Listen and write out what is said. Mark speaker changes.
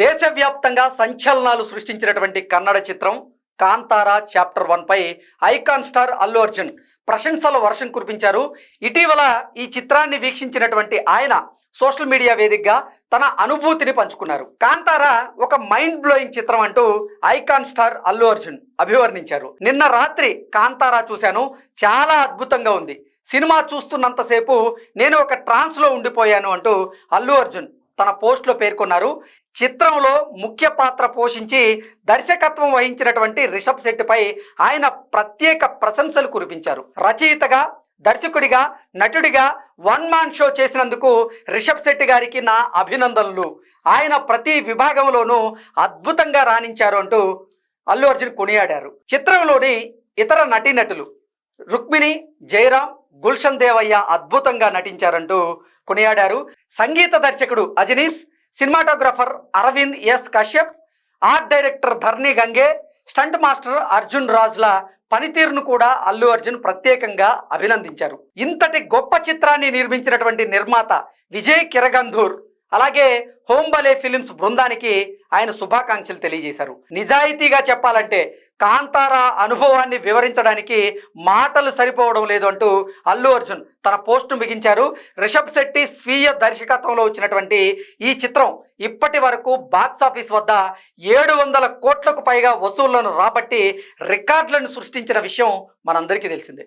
Speaker 1: దేశవ్యాప్తంగా సంచలనాలు సృష్టించినటువంటి కన్నడ చిత్రం కాంతారా చాప్టర్ వన్పై ఐకాన్ స్టార్ అల్లు అర్జున్ ప్రశంసల వర్షం కురిపించారు. ఇటీవల ఈ చిత్రాన్ని వీక్షించినటువంటి ఆయన సోషల్ మీడియా వేదికగా తన అనుభూతిని పంచుకున్నారు. కాంతారా ఒక మైండ్ బ్లోయింగ్ చిత్రం అంటూ ఐకాన్ స్టార్ అల్లు అర్జున్ అభివర్ణించారు. నిన్న రాత్రి కాంతారా చూశాను. చాలా అద్భుతంగా ఉంది. సినిమా చూస్తున్నంతసేపు నేను ఒక ట్రాన్స్లో ఉండిపోయాను అంటూ అల్లు అర్జున్ తన పోస్ట్లో పేర్కొన్నారు. చిత్రంలో ముఖ్య పాత్ర పోషించి దర్శకత్వం వహించినటువంటి రిషబ్ శెట్టిపై ఆయన ప్రత్యేక ప్రశంసలు కురిపించారు. రచయితగా దర్శకుడిగా నటుడిగా వన్ మ్యాన్ షో చేసినందుకు రిషబ్ శెట్టి గారికి నా అభినందనలు. ఆయన ప్రతి విభాగంలోనూ అద్భుతంగా రాణించారు అంటూ అల్లు అర్జున్ కొనియాడారు. చిత్రంలోని ఇతర నటీనటులు రుక్మిణి జయరాం గుల్షన్ దేవయ్య అద్భుతంగా నటించారంటూ కొనియాడారు. సంగీత దర్శకుడు Ajaneesh cinematographer Arvind S Kashyap art director Dharani Gange stunt master Arjun రాజ్ల పనితీరును కూడా అల్లు అర్జున్ ప్రత్యేకంగా అభినందించారు. ఇంతటి గొప్ప చిత్రాన్ని నిర్మించినటువంటి నిర్మాత విజయ్ కిరగంధూర్ అలాగే హోంబలే ఫిలిమ్స్ బృందానికి ఆయన శుభాకాంక్షలు తెలియజేశారు. నిజాయితీగా చెప్పాలంటే కాంతారా అనుభవాన్ని వివరించడానికి మాటలు సరిపోవడం లేదు అంటూ అల్లు అర్జున్ తన పోస్టు మిగించారు. రిషబ్ శెట్టి స్వీయ దర్శకత్వంలో వచ్చినటువంటి ఈ చిత్రం ఇప్పటి వరకు బాక్స్ ఆఫీస్ వద్ద ఏడు వందల కోట్లకు పైగా వసూళ్ళను రాబట్టి రికార్డులను సృష్టించిన విషయం మనందరికీ తెలిసిందే.